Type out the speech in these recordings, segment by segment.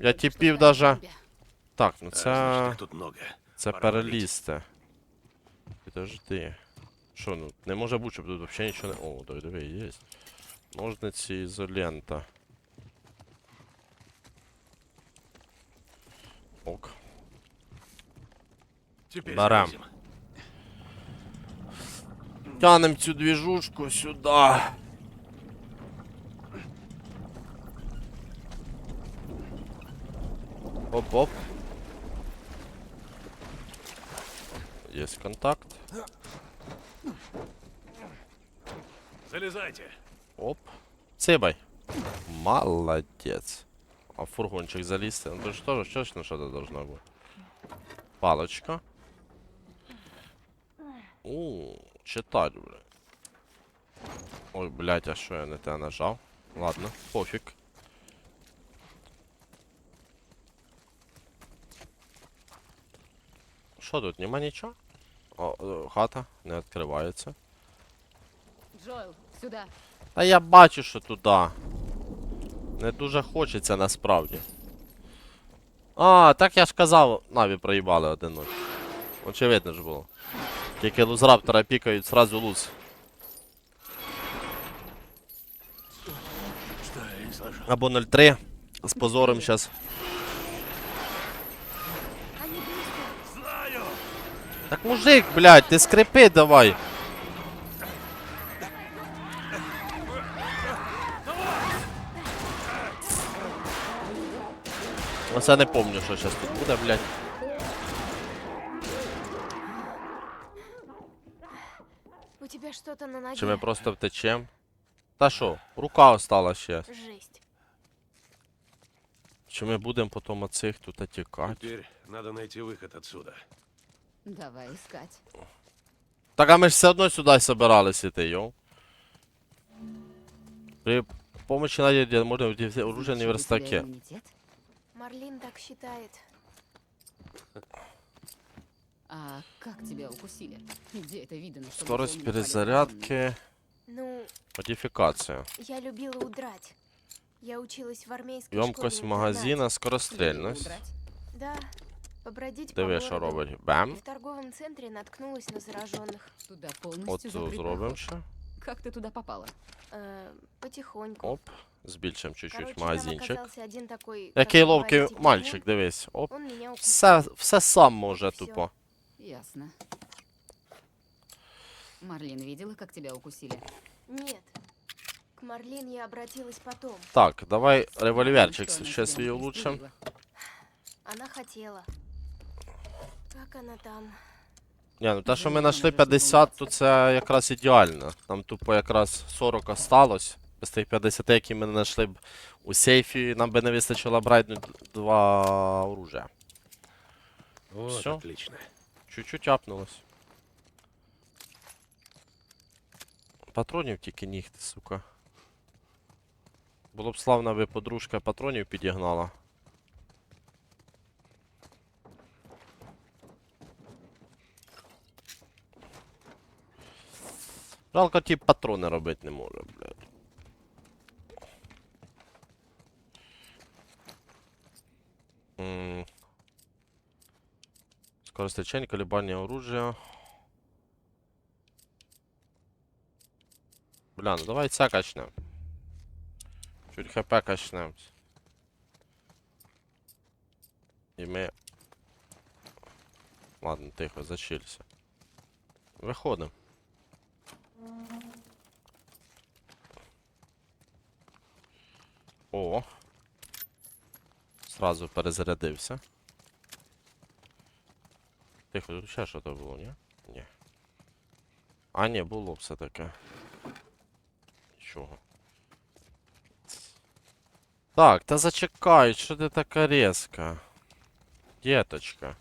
Я тіпів даже. Так, ну це. много. Це перелізти. Підожди. Що, ну не може бути, щоб тут взагалі нічого не. О, диви, диви, є. Ножниці, ізолента. Ок. Барам. Тянем цю двіжушку сюди. Оп-оп. Есть контакт. Залезайте. Оп. Цибай. Молодец. А фургончик залізти? Ну, то ж тоже точно что-то должно быть. Палочка. У, читать, бля. Ой, блядь, а що я не те нажав? Ладно, пофіг. Що тут, нема нічого? О, е, хата не відкривається. Джоэл, сюда. Та я бачу, що туди. Не дуже хочеться насправді. А, так я ж казав, Наві проїбали один ночь. Очевидно ж було. Тільки лузраптора пікають, сразу луз. Або 0-3. З позором щас. Они близко. Знаю! Так мужик, блядь, ти скрипи давай. Оце не помню, що зараз тут буде, блядь. У тебя что-то на ноге. Чи ми просто втечем? Та що, рука осталась ще. Жесть. Чи ми будемо потім оцих тут тікати? Теперь надо найти выход отсюда. Давай искать. Так а ми ж все одно сюди собирались іти, йоу. При помощи Наді можна вдіти оружие на Значит, у тебя верстаке. иммунитет? Марлин так считает. А как тебя укусили? Где это видно? чтобы Скорость зомби напали перезарядки, Ну, модифікація. я любила удрать. Я училась в армейской Ємкость школе магазина, законно? скорострільність. да, побродить по Диви, що городу. робить. И Бем. в торговом центре наткнулась на зараженных. Туда От полностью цю закрыт зробимо проход. ще. Как ты туда попала? Э, потихоньку. Оп. Збільшимо чуть-чуть там магазинчик. оказался один такой... Який вы ловкий говорите, мальчик, дивись. Оп. Он меня укусил. Все, все сам може Всё. тупо. Ясно. Марлин видела, как тебя укусили? Нет. К Марлин я обратилась потом. Так, давай револьверчик Что ще свій не улучшим. Она хотела. Как она там? Ні, ну те, що ми знайшли 50, то це якраз ідеально. Там тупо якраз 40 осталось. З тих 50, які ми не знайшли б у сейфі, нам би не вистачило брати два оружия. Вот, Всё. отлично. Чуть-чуть апнулось. Патронів тільки нігти, сука. Було б славно, аби подружка патронів підігнала. Жалко, ті патрони робити не може, блядь. Скорость лечения, колебания оружия. Бля, ну давай це качнем. Чуть хп качнем. І ми. Ладно, тихо, зачилься. Виходимо. О. Сразу перезарядився. Тихо, тут ще що то було, ні? Ні. А, ні, було все-таки. Нічого. Так, та зачекай, що ти така резка? Діточка.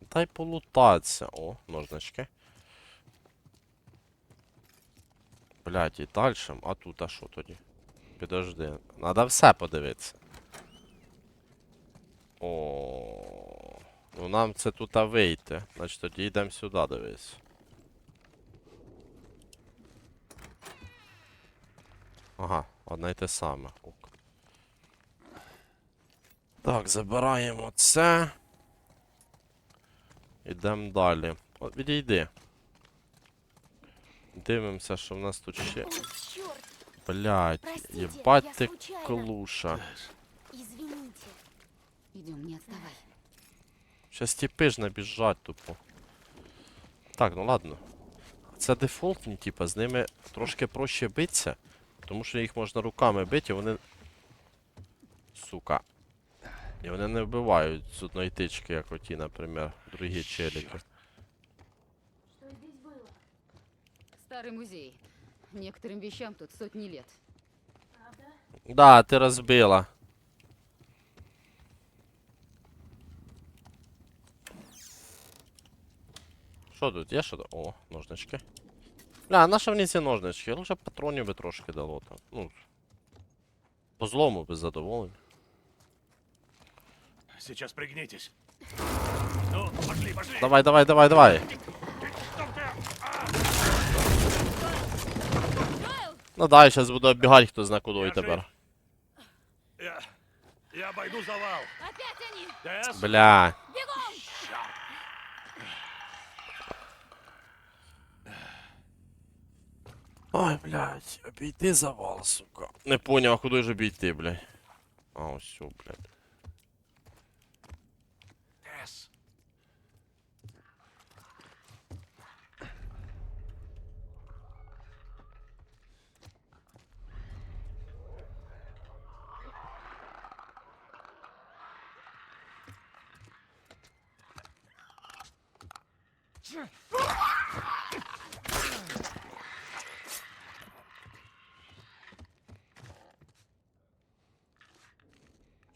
Дай полутатися. О, ножнички. Блядь, і далі. А тут, а що тоді? Підожди. Надо все подивитися. О, ну нам це тут вийти. Значить тоді йдемо сюди, дивись. Ага, одне й те саме. Ок. Так, забираємо це. Ідемо далі. От відійди. Дивимося, що в нас тут ще. Блять, єбать ти клуша. Извините. Идем, не отставай. Щас тіпи ж набіжать тупо. Так, ну ладно. Це дефолтні, типа, з ними трошки проще битися, тому що їх можна руками бити, і вони. Сука. І вони не вбивають з одної тички, як оті, наприклад, другі челіки. Старый музей. Некоторым вещам тут сотни лет. Правда? Да, ти розбила. Що тут? Є що? тут? О, ножнички. Бля, на що мені ці ножнички? Лише патронів би трошки дало там. Ну. По злому би задоволені. Сейчас пригнитесь. Ну, пошли, пошли. Давай, давай, давай, давай. Ну да, зараз буду оббігати, хто зна куди Я тепер. Я, я обойду завал. Опять они! Тесс, Бля. Бегом! Ой, блядь, обійти завал, сука. Не поняв, а куди ж обійти, блядь. А, ось все, блядь.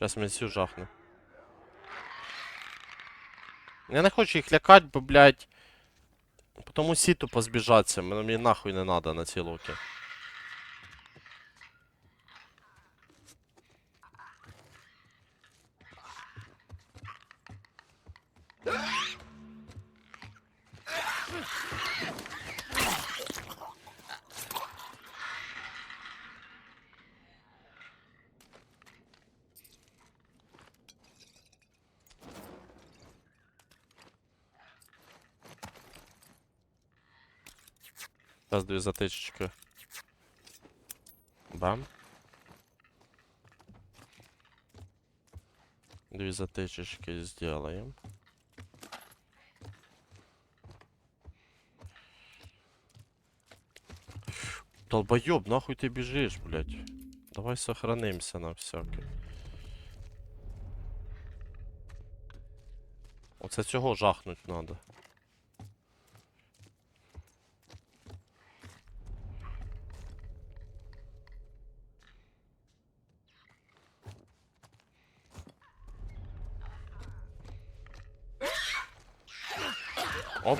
Зараз мене всю жахне. Я не хочу їх лякати, бо, блядь. По тому сіту позбіжаться, мені нахуй не надо на ці локи. Зараз дві затичечки. Бам. Дві затичечки сделаем. Долбоёб, нахуй ты бежишь, блядь? Давай сохранимся на всякий. Оце цього жахнуть надо. Оп.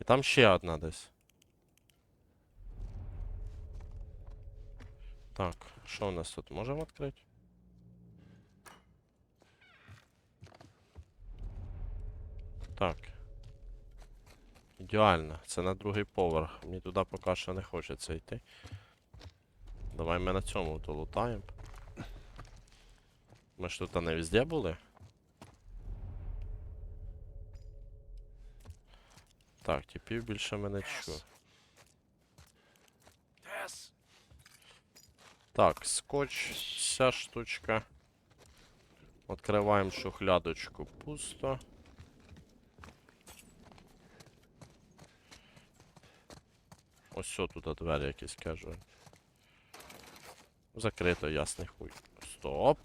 І там ще одна десь. Так, що у нас тут? Можемо відкрити? Так. Ідеально. Це на другий поверх. Мені туди поки що не хочеться йти. Давай ми на цьому долутаємо. Ми ж тут не везде були. Так, типів більше мене. Тесс. Так, скотч, ця штучка. Відкриваємо шухлядочку пусто. Ось що тут двері якісь кажу. Закрито, ясний хуй. Стоп.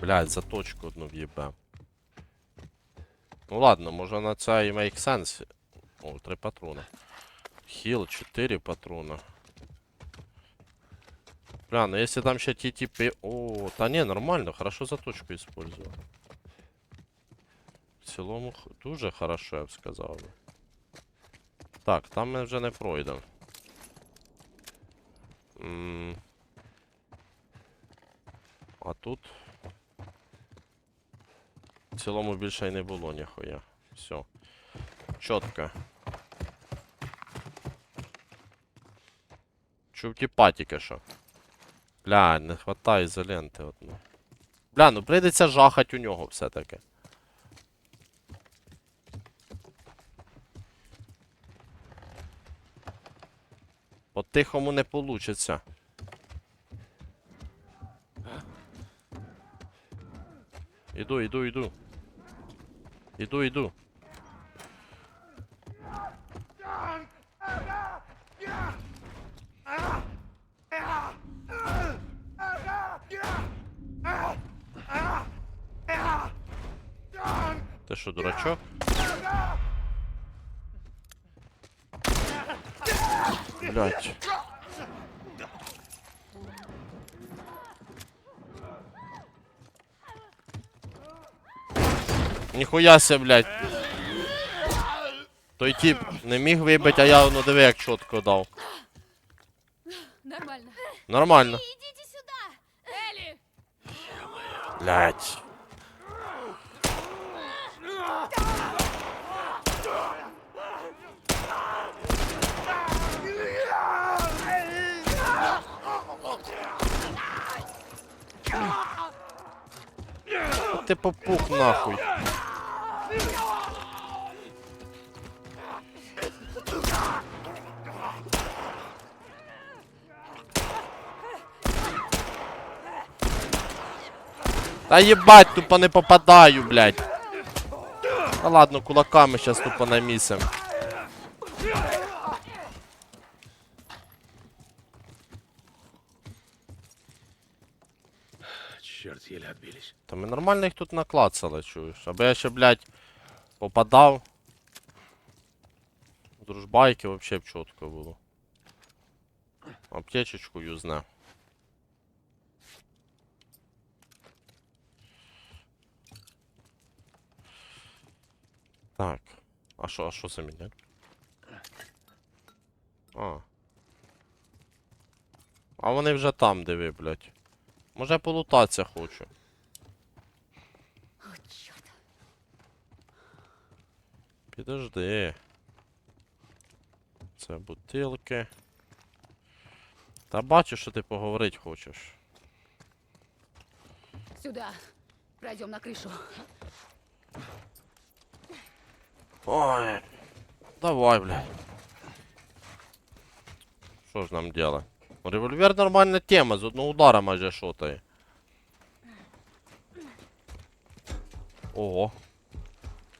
Блядь, заточку одну в'їбе. Ну ладно, може на це і make sense. О, три патрони. Хіл, 4 патрона. Бля, ну если там ще ті типи... О, та не, нормально, хорошо заточку использовал. В цілому х- дуже хорошо, я б сказав. би. Так, там ми вже не пройдемо. М. А тут. цілому більше й не було ніхуя. Все. Чітко. Чув ті патіки що. Бля, не хватає ізоленти одну. Бля, ну прийдеться жахать у нього все-таки. По тихому не получиться. Іду, іду, іду. Іду, іду. Ти що, дурачок? Блять. Ніхуя ся, блядь. Той тип не міг вибити, а я ну диви, як чітко дав. Нормально. Нормально. Идите сюда! Элли! Блять. Ти попух нахуй. Та ебать, тупо не попадаю, блядь. Та ладно, кулаками сейчас тупо намісим. Черт, еле отбились. Та ми нормально їх тут наклацали, чуєш. Аби я ще, блядь, попадав. Дружбайки вообще б чітко було. Аптечечку юзне. Так. А що, а що це мені? А. А вони вже там, диви, блядь. Може я полутатися хочу. О, черт. Підожди. Це бутилки. Та бачу, що ти поговорити хочеш. Сюда. Пройдем на крышу. Ой. Давай, блядь. Що ж нам делать? Револьвер нормальна тема, з одного удара майже шотає. Ого.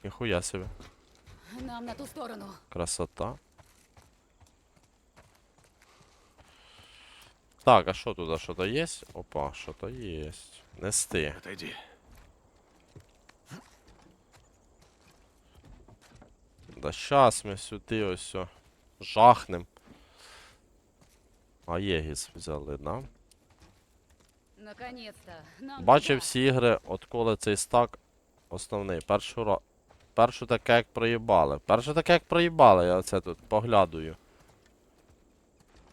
Ніхуя себе. Нам на ту сторону. Красота. Так, а що тут? Що-то є? Опа, що-то є. Нести. Отойди. Да щас ми сюди ось все жахнем. А Єгіс взяли, да? Бачив всі ігри, отколи цей стак основний. Першу. Першу таке як проїбали. Першу таке як проїбали, я оце тут поглядую.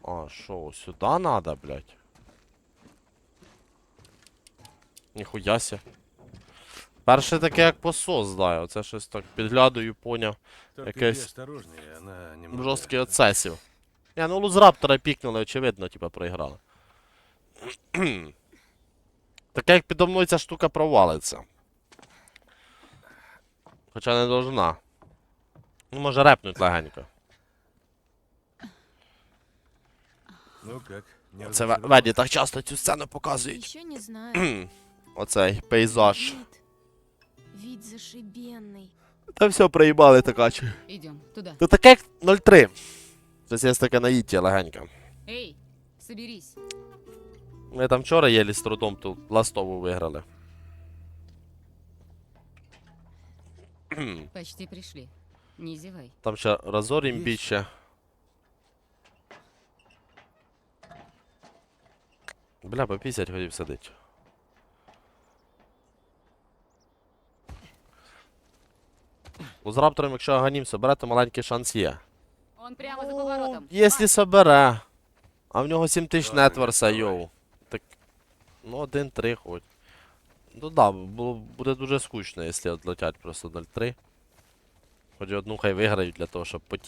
А, що, сюди надо, блядь? Ніхуя ся. Перше таке як посос здаю, оце щось так підглядаю, поняв. Немного... Жорсткий оцесів. Я, ну лузраптора пікнули, очевидно, типа проіграли. Таке як підо мною ця штука провалиться. Хоча не должна. Ну, може репнуть легенько. Ну как? Не Це Ве- Веді так часто цю сцену показують. Еще не знаю. Оцей пейзаж. Вид. Вид зашибенный. Та все проїбали така чи. Идем туда. То таке як 0-3. Щось є таке наїття легенько. Эй, соберись. Ми там вчора єлі з трудом ту ластову виграли. Почти пришли. Не зевай. Там ще разор Є імбіче. Бля, по 50 хотів сидить. З раптором, якщо аганім собере, то маленький шанс є. Он прямо за поворотом. Якщо собере. А в нього 7 тисяч нетверса, йоу. Так. Ну, 1-3 хоч. Ну да, було, буде дуже скучно, якщо відлетять просто 0-3. Хоч одну хай виграють для того, щоб поті.